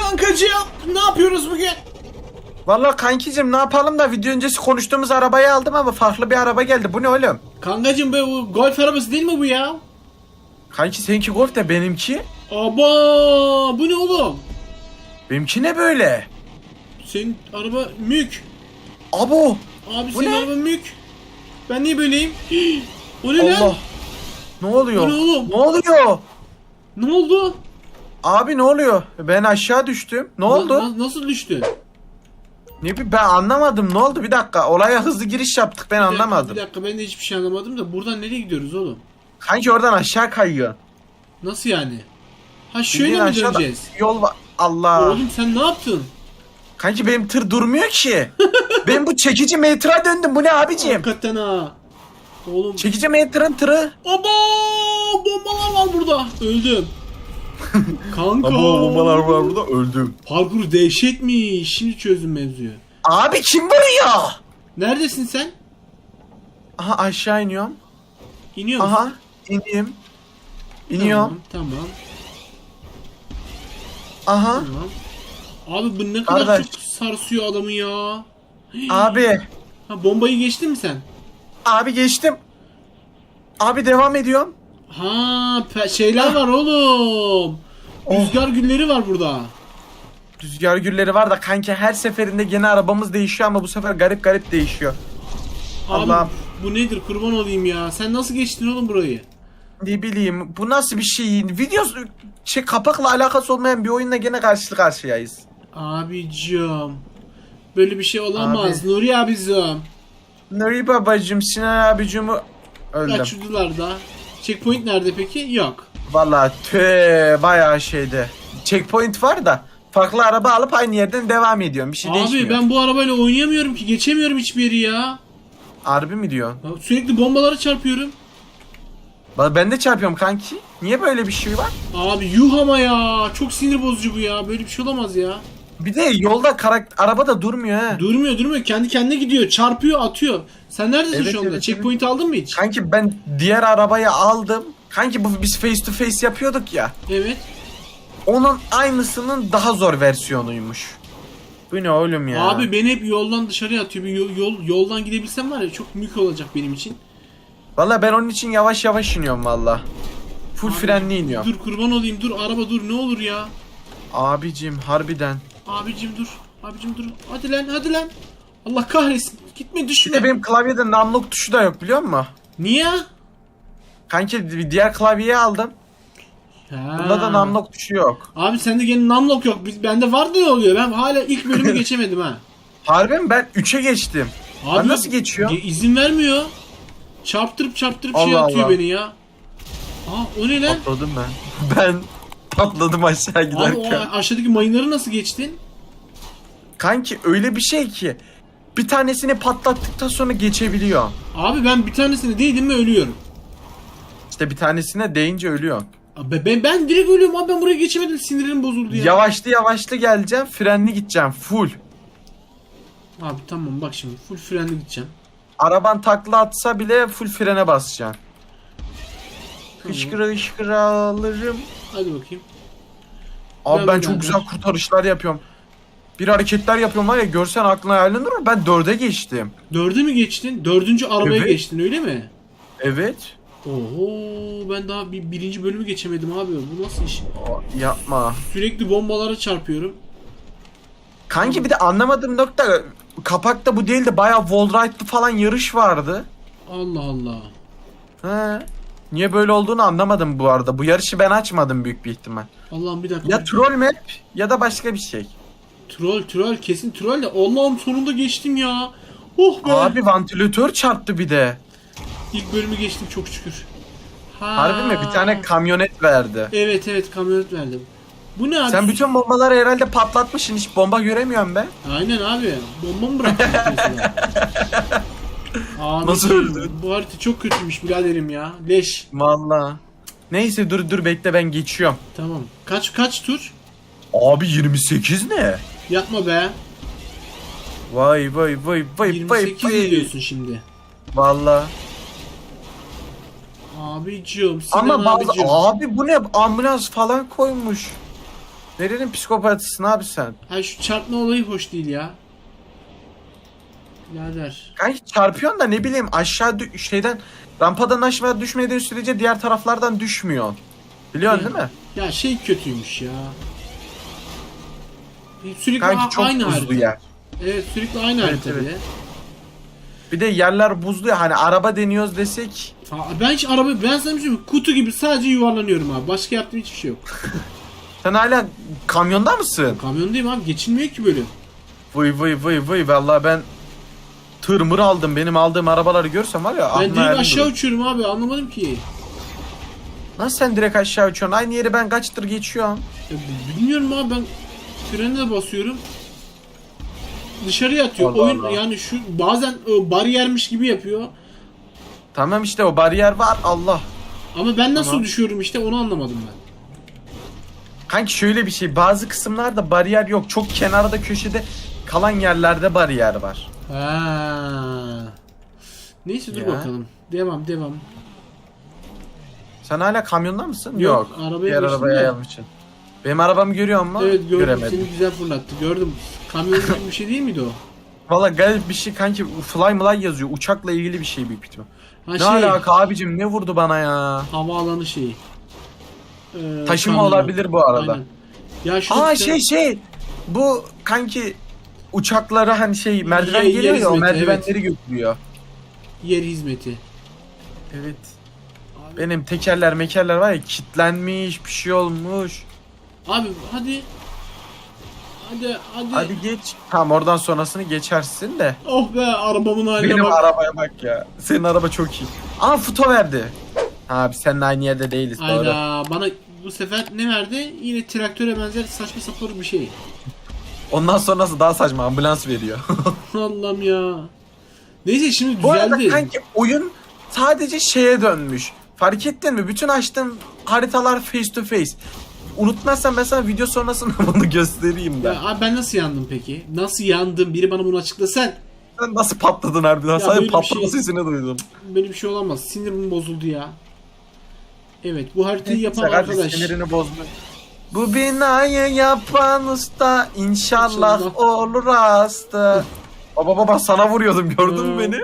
Kankacığım ne yapıyoruz bugün? Vallahi kankicim ne yapalım da video öncesi konuştuğumuz arabayı aldım ama farklı bir araba geldi. Bu ne oğlum? Kankacığım be bu golf arabası değil mi bu ya? Kanki seninki golf de benimki. Aba bu ne oğlum? Benimki ne böyle? Senin araba mük. Abo. Abi Bu senin ne? araba mük. Ben niye böyleyim? o ne lan? Allah. Ne oluyor? Bu ne oğlum? Ne oluyor? Ne oldu? Abi ne oluyor? Ben aşağı düştüm. Ne oldu? Na- na- nasıl düştü? Ne bileyim ben anlamadım. Ne oldu? Bir dakika. Olaya hızlı giriş yaptık. Ben Bir dakika, anlamadım. Bir dakika ben de hiçbir şey anlamadım da buradan nereye gidiyoruz oğlum? Kanki oradan aşağı kayıyor. Nasıl yani? Ha şöyle Bildiğin mi aşağıda döneceğiz? Yol var. Allah. Oğlum sen ne yaptın? Kanki benim tır durmuyor ki. ben bu çekici metra döndüm. Bu ne abicim? Hakikaten ha. Oğlum. Çekici metranın tırı. Aba bombalar var burada. Öldüm. Kanka. burada öldüm. Parkur dehşetmiş. Şimdi çözdüm mevzuyu. Abi kim vuruyor? Neredesin sen? Aha aşağı iniyorum. İniyor musun? Aha ineyim. İniyorum. Tamam, tamam. Aha. Tamam. Abi bu ne kadar Kardeş. çok sarsıyor adamı ya. Abi. Ha bombayı geçtin mi sen? Abi geçtim. Abi devam ediyorum. Ha pe- şeyler var oğlum. Oh. Rüzgar gülleri var burada. Rüzgar gülleri var da kanki her seferinde gene arabamız değişiyor ama bu sefer garip garip değişiyor. Abi Allah'ım. bu nedir kurban olayım ya. Sen nasıl geçtin oğlum burayı? Ne bileyim bu nasıl bir şey? Video şey kapakla alakası olmayan bir oyunla gene karşı karşıyayız. Abicim. Böyle bir şey olamaz. Abi. Nuri abicim. Nuri babacım Sinan abicimi öldüm. Kaçırdılar da. Checkpoint nerede peki? Yok. Valla tüh bayağı şeyde. Checkpoint var da farklı araba alıp aynı yerden devam ediyorum. Bir şey Abi değişmiyor. ben bu arabayla oynayamıyorum ki. Geçemiyorum hiçbir yeri ya. Harbi mi diyorsun? Sürekli bombalara çarpıyorum. Valla ben de çarpıyorum kanki. Niye böyle bir şey var? Abi yuh ama ya. Çok sinir bozucu bu ya. Böyle bir şey olamaz ya. Bir de yolda karakter araba da durmuyor ha. Durmuyor durmuyor. Kendi kendine gidiyor. Çarpıyor atıyor. Sen neredesin Evet, şu anda? evet, Checkpoint aldın mı hiç? Kanki ben diğer arabayı aldım. Kanki bu biz face to face yapıyorduk ya. Evet. Onun aynısının daha zor versiyonuymuş. Bu ne oğlum ya? Abi beni hep yoldan dışarıya atıyor. Bir yol, yol- yoldan gidebilsem var ya çok mük olacak benim için. Valla ben onun için yavaş yavaş iniyorum valla. Full Abi, frenli iniyorum. Dur kurban olayım dur araba dur ne olur ya. Abicim harbiden. Abicim dur. Abicim dur. Hadi lan hadi lan. Allah kahretsin. Gitme Bir düşme. de benim klavyede numlock tuşu da yok biliyor musun? Niye? Kanki bir diğer klavyeyi aldım. Ha. Bunda da numlock tuşu yok. Abi sende gene namlok yok. Biz, bende var ne oluyor? Ben hala ilk bölümü geçemedim ha. Harbi mi? Ben 3'e geçtim. Abi Ben nasıl geçiyor? ge- izin vermiyor. Çarptırıp çarptırıp şey Allah atıyor Allah. beni ya. Aa o ne lan? Patladım ben. Ben patladım aşağı Abi o giderken. aşağıdaki mayınları nasıl geçtin? Kanki öyle bir şey ki bir tanesini patlattıktan sonra geçebiliyor. Abi ben bir tanesini değdim mi ölüyorum. İşte bir tanesine değince ölüyor. Abi ben, ben direkt ölüyorum abi ben buraya geçemedim sinirim bozuldu ya. Yavaşlı yavaşlı geleceğim, frenli gideceğim full. Abi tamam bak şimdi full frenle gideceğim. Araban takla atsa bile full frene basacaksın. Hışkıra hışkıra alırım. Hadi bakayım. Abi Ben ben çok güzel kurtarışlar yapıyorum. Bir hareketler yapıyorum var ya görsen aklına hayalin durur. Ben dörde geçtim. Dörde mi geçtin? Dördüncü arabaya Evet. geçtin öyle mi? Evet. Oho ben daha bir, birinci bölümü geçemedim abi. Bu nasıl iş? Yapma. Sürekli bombalara çarpıyorum. Kanki bir de anlamadığım nokta kapakta bu değildi. Bayağı wallride'lı falan yarış vardı. Allah Allah. He. Niye böyle olduğunu anlamadım bu arada. Bu yarışı ben açmadım büyük bir ihtimal. Allah'ım bir dakika. Ya troll map ya da başka bir şey. troll troll kesin troll de Allah'ım sonunda geçtim ya. Oh be. Abi vantilatör çarptı bir de. İlk bölümü geçtim çok şükür. Ha. Harbi mi? Bir tane kamyonet verdi. Evet evet kamyonet verdim. Bu ne abi? Sen bütün bombaları herhalde patlatmışsın. Hiç bomba göremiyorum ben. Aynen abi. Bomba mı bıraktın? Abi Nasıl öldün? Bu harita çok kötüymüş biraderim ya. Leş. Valla. Neyse dur dur bekle ben geçiyorum. Tamam. Kaç kaç tur? Abi 28 ne? Yapma be. Vay vay vay vay vay 28 vay. ediyorsun şimdi. Valla. Abicim Sinan Ama bazı abicim. abi bu ne ambulans falan koymuş. Nerenin psikopatısın abi sen? Ha şu çarpma olayı hoş değil ya. Birader. Kanki çarpıyorsun da ne bileyim aşağı dü- şeyden rampadan aşağı düşmediğin sürece diğer taraflardan düşmüyor. Biliyorsun değil mi? Ya şey kötüymüş ya. Sürekli Kanki a- çok aynı buzlu harita. yer. Evet sürekli aynı Evet, harita evet. bir de. Bir de yerler buzlu ya hani araba deniyoruz desek Aa, Ben hiç araba ben sana bir şey mi? Kutu gibi sadece yuvarlanıyorum abi. Başka yaptığım hiçbir şey yok. sen hala kamyonda mısın? Kamyondayım abi. Geçilmiyor ki böyle. Vıy vıy vıy vıy vallahi ben tır mır aldım benim aldığım arabaları görsem var ya Ben aklına direkt hayalim aşağı durur. uçuyorum abi. Anlamadım ki. Nasıl sen direkt aşağı uçuyorsun? Aynı yeri ben kaç tır geçiyorum. Ya, bilmiyorum abi ben frene de basıyorum. Dışarıya atıyor. Allah Oyun Allah. yani şu bazen e, bariyermiş gibi yapıyor. Tamam işte o bariyer var Allah. Ama ben nasıl Tamam. düşüyorum işte onu anlamadım ben. Kanki şöyle bir şey bazı kısımlarda bariyer yok. Çok kenarda köşede kalan yerlerde bariyer var. Ha. Neyse dur Ya. bakalım. Devam devam. Sen hala kamyonda mısın? Yok, arabaya Diğer geçtim arabaya de. yayılmışsın. Benim arabamı görüyor musun? Evet gördüm Göremedim. seni güzel fırlattı. Gördüm. Kamyon gibi bir şey değil miydi o? Valla garip bir şey kanki fly mly yazıyor. Uçakla ilgili bir şey büyük ihtimal. Ha ne şey alaka abicim ne vurdu bana ya? havaalanı şeyi. Ee, Taşıma kamyon. olabilir bu arada. Aynen. Ya şu Aa şey şey bu kanki uçaklara hani şey merdiven Yer- geliyor ya o hizmeti, merdivenleri götürüyor. yer hizmeti. Evet. Benim tekerler mekerler var ya kitlenmiş bir şey olmuş. Abi hadi. Hadi hadi. Hadi geç. Tamam oradan sonrasını geçersin de. Oh be arabamın haline Benim bak. arabaya bak ya. Senin araba çok iyi. Aa futo verdi. Ha biz seninle aynı yerde değiliz doğru. Bana bu sefer ne verdi? Yine traktöre benzer saçma sapan bir şey. Ondan sonrası daha saçma ambulans veriyor. Allah'ım ya. Neyse şimdi Bu arada düzeldi. kanki oyun sadece şeye dönmüş. Fark ettin mi? Bütün açtığım haritalar face to face. Unutmazsan ben sana video sonrasında bunu göstereyim ben. Ya abi ben nasıl yandım peki? Nasıl yandım? Biri bana bunu açıkla sen. Sen nasıl patladın harbiden? Ya Sadece böyle bir patlama şey- sesini duydum. Böyle bir şey olamaz. Sinirim bozuldu ya. Evet bu haritayı yapan Hadi arkadaş. Sinirini bozma. Bu binayı yapan usta inşallah İnşallah. olur hasta. Baba baba sana vuruyordum gördün mü beni?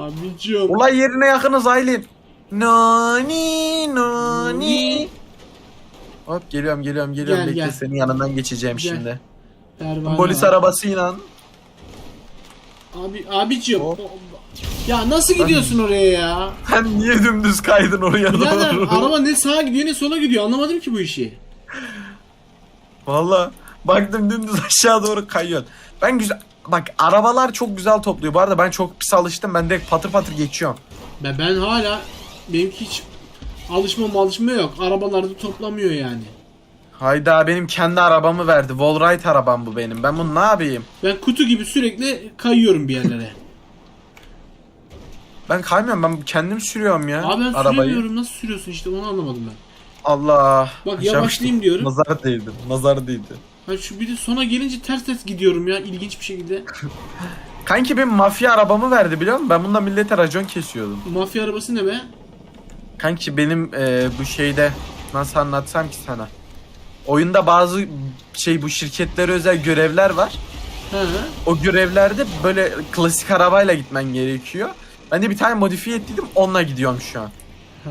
Abicim. Olay yerine yakınız Aylin. Nani nani. Hop geliyorum geliyorum geliyorum Gel, bekle gel. senin yanından geçeceğim Gel. şimdi. Pervane Polis var. arabasıyla. Abi abicim. Hop. Ya nasıl gidiyorsun oraya ya? Sen niye dümdüz kaydın oraya Birader doğru? araba ne sağa gidiyor ne sola gidiyor anlamadım ki bu işi. Valla baktım dümdüz aşağı doğru kayıyorsun. Ben güzel bak arabalar çok güzel topluyor. Bu arada ben çok pis alıştım. Ben direkt patır patır geçiyorum. Ben, ben hala benimki hiç alışma alışma yok. Arabalarda toplamıyor yani. Hayda benim kendi arabamı verdi. Wallride arabam bu benim. Ben bunu ne yapayım? Ben kutu gibi sürekli kayıyorum bir yerlere. Ben kaymıyorum. Ben kendim sürüyorum ya Abi ben arabayı. süremiyorum. Nasıl sürüyorsun işte onu anlamadım ben. Allah. Bak Aşağı yavaşlayayım diyorum. Nazar değdi. Nazar değdi. Ha şu bir de sona gelince ters ters gidiyorum ya ilginç bir şekilde. Kanki benim mafya arabamı verdi biliyor musun? Ben bununla millete racon kesiyordum. Mafya arabası ne be? Kanki benim e, bu şeyde nasıl anlatsam ki sana? Oyunda bazı şey bu şirketlere özel görevler var. He. O görevlerde böyle klasik arabayla gitmen gerekiyor. Ben de bir tane modifiye ettiydim onunla gidiyorum şu an. Ha.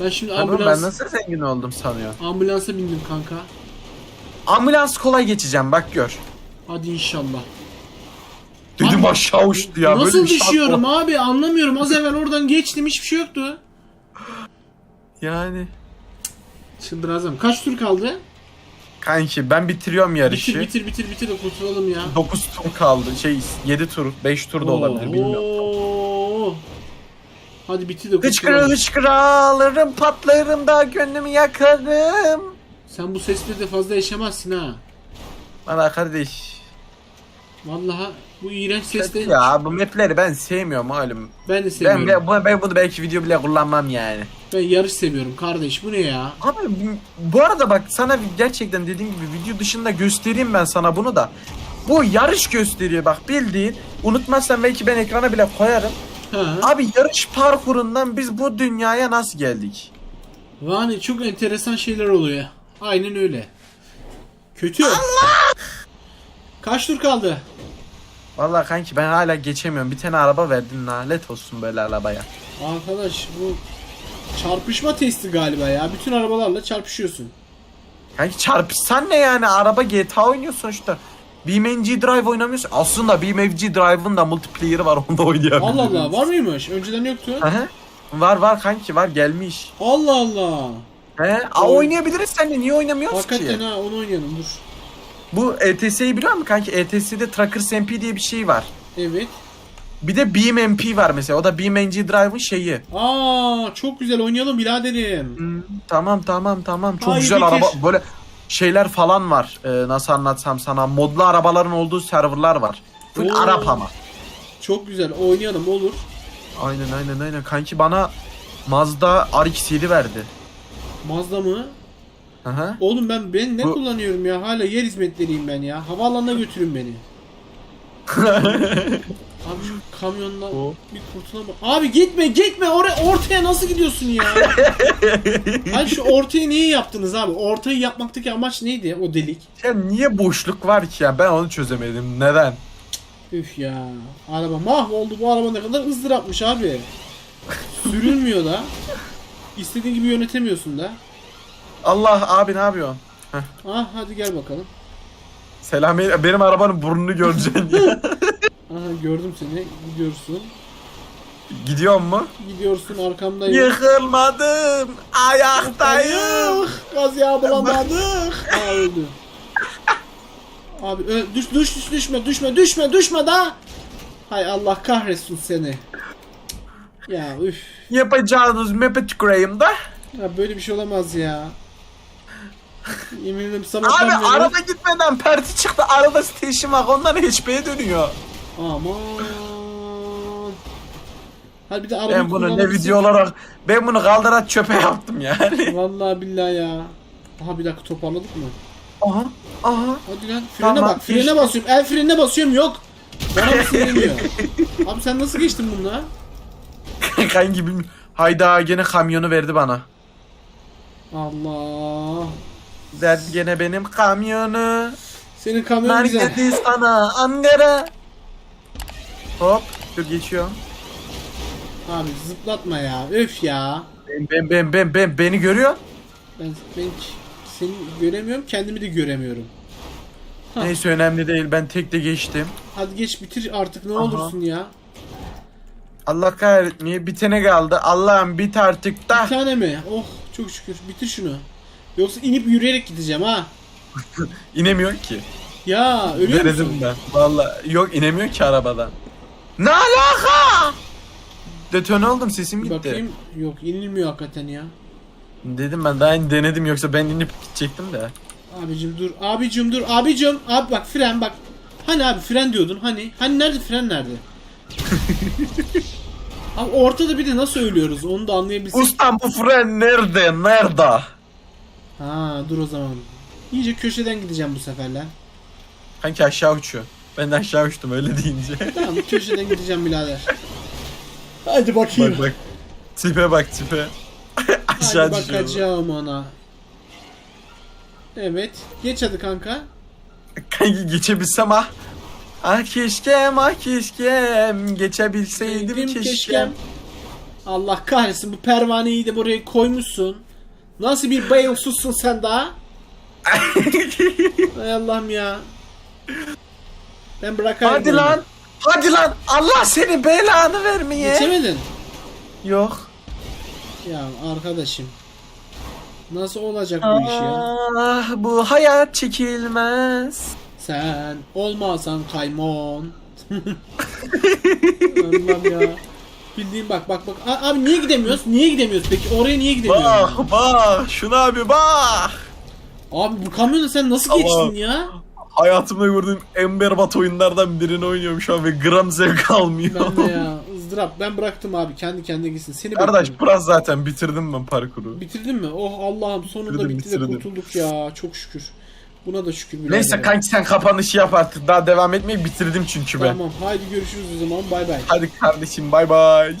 Ben şimdi Tabii ambulans, ben nasıl zengin oldum sanıyor. ambulansa bindim kanka. Ambulans kolay geçeceğim bak gör. Hadi inşallah. Dedim Abi, aşağı uçtu ya. Nasıl böyle bir şans düşüyorum ol- abi anlamıyorum. Az evvel oradan geçtim hiçbir şey yoktu. Yani. Çıldıracağım. Kaç tur kaldı? Kanki ben bitiriyorum yarışı. Bitir bitir bitir bitir de kurtulalım ya. 9 tur kaldı. Şey 7 tur, 5 tur da olabilir bilmiyorum. Oo. Hadi bitir de kurtulalım. hıçkıra ağlarım patlarım da gönlümü yakarım. Sen bu sesle de fazla yaşamazsın ha. Bana kardeş. Vallahi bu iğrenç sesle Ya bu mapleri ben sevmiyorum oğlum. ben de Ben, seviyorum. ben, bu- ben bunu belki video bile kullanmam yani. Ben yarış seviyorum kardeş. Bu ne ya? Abi bu- bu arada bak sana gerçekten dediğim gibi video dışında göstereyim ben sana bunu da. Bu yarış gösteriyor bak bildiğin. Unutmazsan belki ben ekrana bile koyarım. Ha. Abi yarış parkurundan biz bu dünyaya nasıl geldik? Yani çok enteresan şeyler oluyor. Aynen öyle. Kötü. Allah! Kaç tur kaldı? Vallahi kanki ben hala geçemiyorum. Bir tane araba verdin lanet olsun böyle arabaya. Arkadaş bu çarpışma testi galiba ya. Bütün arabalarla çarpışıyorsun. Kanki çarpışsan ne yani? Araba GTA oynuyorsun sonuçta. BeamNG Drive oynamıyorsun. Aslında BeamNG Drive'ın da multiplayer'ı var onda oynayabiliriz. Allah Allah var mıymış? Önceden yoktu. Hı. Var var kanki var gelmiş. Allah Allah. He? Aa, Oy. oynayabiliriz seninle niye oynamıyoruz Hakikaten ki? ha onu oynayalım dur. Bu ETS'yi biliyor musun kanki? ETS'de Trackers MP diye bir şey var. Evet. Bir de Beam MP var mesela. O da BeamNG Drive'ın şeyi. Aa çok güzel oynayalım biraderim. Hmm, tamam tamam tamam. Çok Haydi güzel bitir. araba böyle şeyler falan var. Ee, nasıl anlatsam sana modlu arabaların olduğu serverlar var. Full Oo. Arap ama. Çok güzel oynayalım olur. Aynen aynen aynen. Kanki bana Mazda RX-7 verdi. Mazda mı? Hı. Oğlum ben ben ne Bu- kullanıyorum ya? Hala yer hizmetleriyim ben ya. Havaalanına götürün beni. Abi şu kamyonla O. bir kurtulamam. Abi gitme gitme oraya ortaya nasıl gidiyorsun ya? Hayır şu ortayı niye yaptınız abi? Ortayı yapmaktaki amaç neydi o delik? ya niye boşluk var ki ya? Ben onu çözemedim. Neden? Üf ya. Araba mahvoldu. Bu araba ne kadar ızdırapmış abi. Sürülmüyor da. İstediğin gibi yönetemiyorsun da. Allah abi ne yapıyorsun? Ah hadi gel bakalım. Selam benim arabanın burnunu göreceksin ya. Aha gördüm seni. Gidiyorsun. Gidiyor mu? Gidiyorsun arkamdayım. Yıkılmadım. Ayaktayım. Gaz yağı bulamadık. Aa öldü. Abi ö- düş, düş düş düşme düşme düşme düşme da. Hay Allah kahretsin seni. Ya üf. Yapacağınız map'e tüküreyim da. Ya böyle bir şey olamaz ya. Yemin ederim Abi sabahtan beri. araba gitmeden perti çıktı. Araba station var. Ondan HP'ye dönüyor. Aman. Hadi bir de araba Ben bunu ne video olarak ben bunu kaldırarak çöpe yaptım yani. Vallahi billahi ya. Aha bir dakika toparladık mı? Aha. Aha. Hadi lan frene Tamam, bak frene işte. basıyorum el frenine basıyorum yok. Bana mı sinirleniyor? Abi sen nasıl geçtin bununla? Kan gibi. Hayda gene kamyonu verdi bana. Allah. Verdi gene benim kamyonu. Senin kamyon güzel. Merkezi sana Ankara. Hop. Dur geçiyorum. Abi zıplatma ya. Öf ya. Ben ben ben ben, ben beni görüyor. Ben, ben seni göremiyorum kendimi de göremiyorum. Ha. Neyse önemli değil. Ben tek de geçtim. Hadi geç bitir artık ne Aha. olursun ya. Allah kahretmeye bitene kaldı. Allah'ım bit artık da. Bir tane mi? Oh çok şükür bitir şunu. Yoksa inip yürüyerek gideceğim ha. İnemiyor ki. Ya ölüyor Denedim musun? ben. Vallahi yok inemiyor ki arabadan. Ne alaka? Detone oldum sesim gitti. bakayım. Yok inilmiyor hakikaten ya. Dedim ben daha yeni denedim yoksa ben inip gidecektim de. Abicim dur. Abicim dur. Abicim. Abi bak fren bak. Hani abi fren diyordun hani. Hani nerede fren nerede? abi ortada bir de nasıl ölüyoruz onu da anlayabilsek. Ustam bu fren nerede? Nerede? Ha dur o zaman. İyice köşeden gideceğim bu sefer lan. Kanki aşağı uçuyor. Ben de aşağı uçtum öyle deyince. Tamam köşeden gideceğim birader. Hadi bakayım. bak bak. Tipe bak tipe. aşağı Hadi düşüyor. bakacağım ona. Evet. Geç hadi kanka. Kanki geçebilsem ah. Ah keşkem ah keşkem geçebilseydim Sevdim keşkem. keşkem. Allah kahretsin bu pervaneyi de buraya koymuşsun. Nasıl bir bayılsuzsun sen daha? Hay Allah'ım ya. Ben bırakayım. Hadi bunu. lan. Hadi lan. Allah senin belanı vermeye. Geçemedin. Yok. Ya arkadaşım. Nasıl olacak bu iş ya? Ah bu hayat çekilmez. Sen olmasan kaymon. Allah'ım ya. Bildiğin bak bak bak. A- Abi niye gidemiyoruz? Niye gidemiyoruz peki? Oraya niye gidemiyoruz? Bak bak şuna abi bak. Abi bu kamyonu sen nasıl Allah. geçtin ya? Hayatımda gördüğüm en berbat oyunlardan birini oynuyorum şu an ve gram zevk almıyorum. Ben de ya ızdırap. Ben bıraktım abi. Kendi kendine gitsin. Seni Kardeş bekliyorum. biraz zaten bitirdim ben parkuru. Bitirdin mi? Oh Allah'ım sonunda Bitirdim, bitti de bitirdim. kurtulduk ya. Çok şükür. Buna da şükür. birader. Neyse kanki sen kapanışı yap artık. Daha devam etmeyi bitirdim çünkü ben. Tamam haydi görüşürüz o zaman. Bay bay. Hadi kardeşim bay bay.